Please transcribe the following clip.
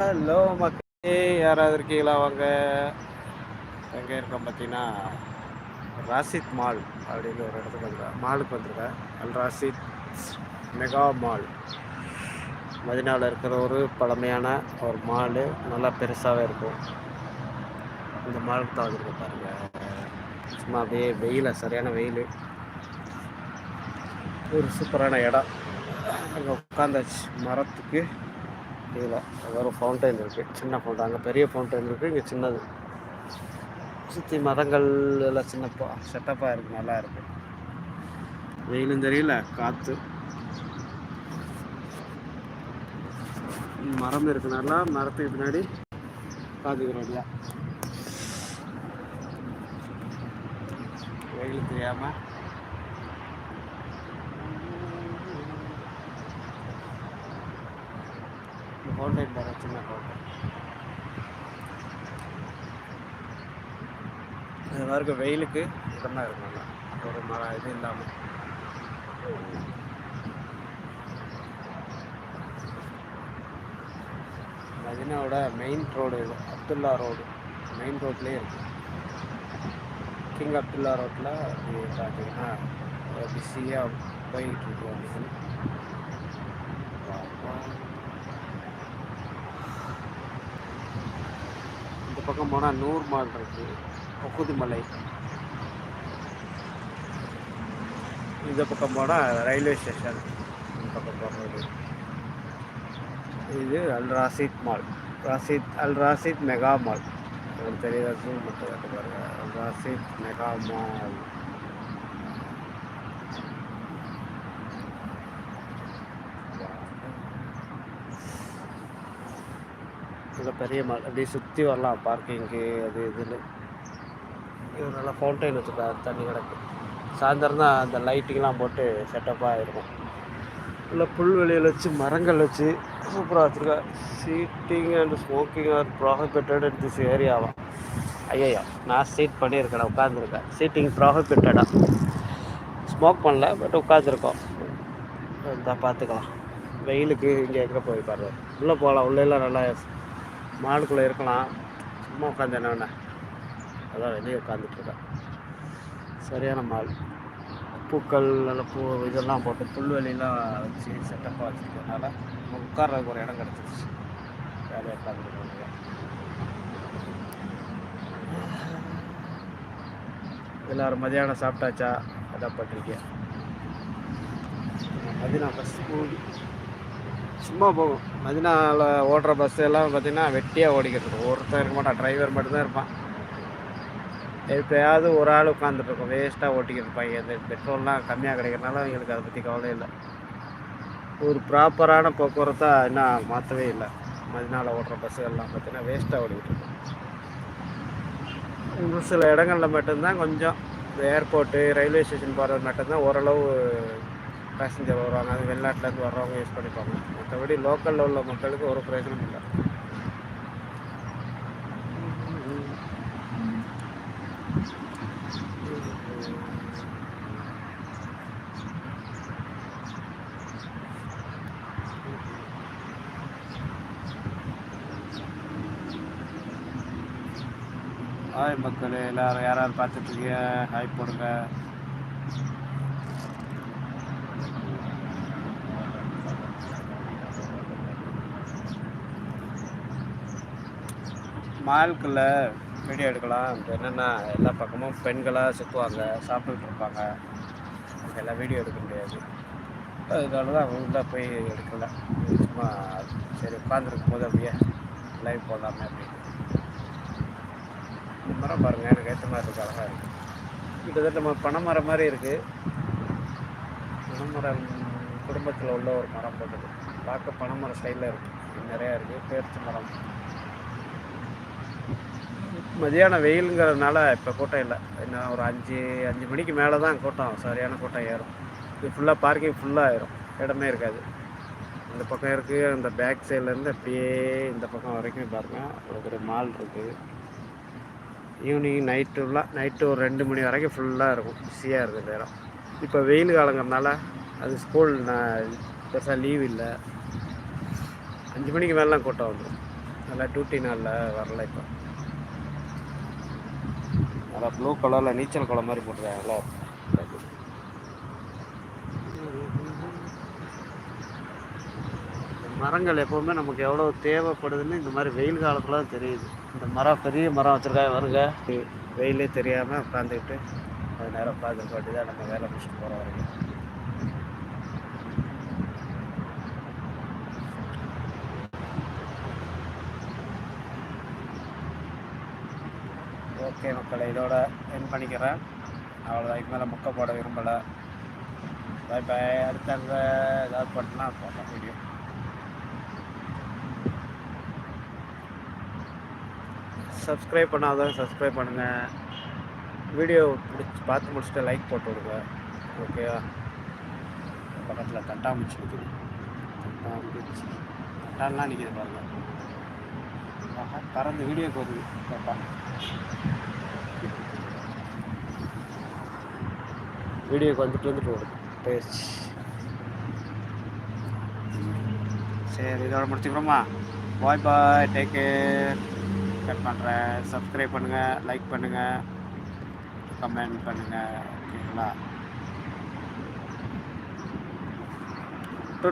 Hello மக்களே யாராவது இருக்கீங்களா? வாங்க. எங்கே இருக்கோம் பார்த்தீங்கன்னா ராசித் மால் அப்படின்னு ஒரு இடத்துக்கு வந்துருக்கேன் மாலுக்கு வந்திருக்கேன் அல் ராசித் மெகா மால். மதினாவில் இருக்கிற ஒரு பழமையான ஒரு மாலு நல்லா பெருசாகவே இருக்கும். இந்த மாலுக்கு தான் வந்திருக்கேன் பாருங்கள் சும்மா அப்படியே வெயில் சரியான வெயில். ஒரு சூப்பரான இடம். அங்கே உட்காந்தாச்சு மரத்துக்கு இதில் ஒரு ஃபவுண்டைன் இருக்குது சின்ன ஃபவுண்டன் அங்கே பெரிய ஃபவுண்டைன் இருக்குது இங்கே சின்னது. சுற்றி மரங்கள் எல்லாம் சின்ன செட்டப்பாக இருக்குது நல்லா இருக்குது வெயிலும் தெரியல. காற்று மரம் இருக்குனால மரத்துக்கு பின்னாடி காத்துக்கிறோம் இல்லையா வெயில் தெரியாமல் ஃபவுண்டைன் பாரு சின்ன ஃபவுண்டைன் இது மாதிரி வெயிலுக்கு இதமாக இருக்கும் நல்லா ஒரு மரம் இது. இல்லாமல் மதினாவோட மெயின் ரோடு இது அப்துல்லா ரோடு மெயின் ரோட்லேயே இருக்குது கிங் அப்துல்லா ரோட்டில் பார்த்தீங்கன்னா பிஸியாக போயிட்டு அப்புறம் வந்து இந்த பக்கம் போனால் நூர் மால் இருக்குது ஒக்குதுமலை இந்த பக்கம் போனால் ரயில்வே ஸ்டேஷன் இந்த பக்கம் போகிறது இது Al Rashid mall Rashid Al Rashid mega mall உங்களுக்கு தெரியாத ஜூம் மட்டும் கட்டு பாருங்க அல் ராசித் மெகா மால் இது பெரிய மால் அப்படியே சுற்றி வரலாம் பார்க்கிங்க்கு அது இதுன்னு. இது நல்லா ஃபவுண்டைன் வச்சுருக்காரு தண்ணி கிடக்கு. சாயந்தரம் தான் அந்த லைட்டிங்லாம் போட்டு செட்டப்பாக இருக்கும். இல்லை புல்வெளியில் வச்சு மரங்கள் வச்சு சூப்பராக வச்சுருக்கா seating and smoking are prohibited in this ஏரியாவா ஐயா நான் சீட் பண்ணியிருக்கேன் உட்காந்துருக்கேன் சீட்டிங் ப்ராஹிபிட்டடா ஸ்மோக் பண்ணல பட் உட்காந்துருக்கோம் இருந்தால் பார்த்துக்கலாம் வெயிலுக்கு இங்கே எங்கே போய் பாரு உள்ளே போகலாம் உள்ளெல்லாம் நல்லா மாலுக்குள்ளே இருக்கலாம். சும்மா உட்காந்து என்ன வேணா அதான் வெளியே உட்காந்துட்ருக்கேன் சரியான மால். பூக்கள் நல்ல பூ இதெல்லாம் போட்டு புல்வெளிலாம் வச்சு செட்டப்பாக வச்சுருக்கனால நம்ம உட்கார்றதுக்கு ஒரு இடம் கிடச்சிருச்சு. வேலையை உட்காந்துருக்கோம் எல்லோரும் மதியானம் சாப்பிட்டாச்சா? அதான் பட்டிருக்கேன் ஃபஸ்ட் பஸ் சும்மா போகும். மதினாவில் ஓடுற பஸ் எல்லாம் பார்த்திங்கன்னா வெட்டியாக ஓடிக்கிட்டு இருக்கும் ஒருத்தர் இருக்க மாட்டான். டிரைவர் மட்டும்தான் இருப்பான். எப்போயாவது ஒரு ஆள் உட்காந்துட்டு இருக்கும். வேஸ்ட்டாக ஓட்டிக்கிட்டு இருப்பாங்க இந்த பெட்ரோல்லாம் கம்மியாக கிடைக்கிறனால எங்களுக்கு அதை பற்றி கவலை இல்லை. ஒரு ப்ராப்பரான போக்குவரத்தாக இன்னும் மாற்றவே இல்லை. மதினாவில் ஓடுற பஸ்ஸுகள்லாம் பார்த்தீங்கன்னா வேஸ்ட்டாக ஓடிக்கிட்டு இருக்கும். ஒரு சில இடங்களில் மட்டும்தான் கொஞ்சம். ஏர்போர்ட்டு ரயில்வே ஸ்டேஷன் போகிறது மட்டும்தான் ஓரளவு பேசஞ்சர் வருவாங்க. அது வெளிநாட்டிலேருந்து வர்றவங்க யூஸ் பண்ணிப்பாங்க. மற்றபடி லோக்கலில் உள்ள மக்களுக்கு ஒரு பிரயோஜனம் இல்லை. ஹாய் மக்கள் எல்லோரும் யாராவது பார்த்துட்ருக்கீங்க ஹாய் போடுங்க. மால்குள்ளே வீடியோ எடுக்கலாம். என்னென்னா எல்லா பக்கமும் பெண்களாக சுற்றுவாங்க சாப்பிட்டுட்டு இருப்பாங்க. எல்லாம் வீடியோ எடுக்க முடியாது. அதனால தான் உள்ளே போய் எடுக்கல. சும்மா சரி உட்காந்துருக்கும் போது அப்படியே லைவ் போடலாமே அப்படின்னு. இந்த மரம் பாருங்கள் எனக்கு ஏற்ற மாதிரி இருக்குது அழகாக இருக்குது கிட்டத்தட்ட நம்ம பனைமரம் மாதிரி இருக்குது பனைமரம் குடும்பத்தில் உள்ள ஒரு மரம் போட்டது. பார்க்க பனைமரம் ஸ்டைலில் இருக்குது நிறையா இருக்குது பேர்த்து மரம். மதியானம் வெயிலுங்கிறதுனால இப்போ கூட்டம் இல்லை. இன்னும் ஒரு அஞ்சு அஞ்சு மணிக்கு மேலே தான் கூட்டம். சரியான கூட்டம் ஏறும். இது ஃபுல்லாக பார்க்கிங் ஃபுல்லாக ஆயிரும் இடமே இருக்காது. இந்த பக்கம் இருக்குது அந்த பேக் சைட்லேருந்து அப்படியே இந்த பக்கம் வரைக்கும் பாருங்கள் ஒரு மால் இருக்குது ஈவினிங் நைட்டுலாம் நைட்டு ஒரு ரெண்டு மணி வரைக்கும் ஃபுல்லாக இருக்கும். பிஸியாக இருக்குது இந்த இடம். இப்போ வெயில் காலங்கிறதுனால அது ஸ்கூல் நான் பெருசாக லீவ் இல்லை. அஞ்சு மணிக்கு மேலாம் கூட்டம் வந்துடும் நல்லா டியூட்டி நாளில் வரல இப்போ. நல்லா ப்ளூ கலரில் நீச்சல் குளம் மாதிரி போட்டுருக்காங்கல்ல. மரங்கள் எப்போவுமே நமக்கு எவ்வளோ தேவைப்படுதுன்னு இந்த மாதிரி வெயில் காலத்தில் தான் தெரியுது. இந்த மரம் பெரிய மரம் வச்சுருக்காங்க வருங்க வெயிலே தெரியாமல் உட்காந்துக்கிட்டு கொஞ்ச நேரம் உட்காந்துருக்க தான் நம்ம வேலை முடிச்சுட்டு போகிற வரைக்கும். ஓகே மக்களை இதோட என் பண்ணிக்கிறேன். அவ்வளோதான் இதுக்கு மேலே முக்கை போட விரும்பலை. பாய் பாய் அடுத்த ஏதாவது பண்ணால் போட்டோம் வீடியோ சப்ஸ்கிரைப் பண்ணாதான் சப்ஸ்கிரைப் பண்ணுங்கள் வீடியோ பிடிச்சி பார்த்து முடிச்சுட்டு லைக் போட்டு விடுங்க. ஓகேவா பக்கத்தில் கட்டாம்பூச்சி நிற்குது கட்டாம்பூச்சி கட்டான்லாம் நிற்கிது பாருங்கள் ஆஹா திறந்து வீடியோக்கு வருது கேட்பாங்க வீடியோக்கு வந்துட்டு வந்துட்டு வருது பேச்சு. சரி இதோட முடிச்சுக்கிறோமா? Bye bye take care cut பண்ணுறேன் சப்ஸ்கிரைப் பண்ணுங்கள் லைக் பண்ணுங்கள் கமெண்ட் பண்ணுங்கள் ஓகேங்களா? டு.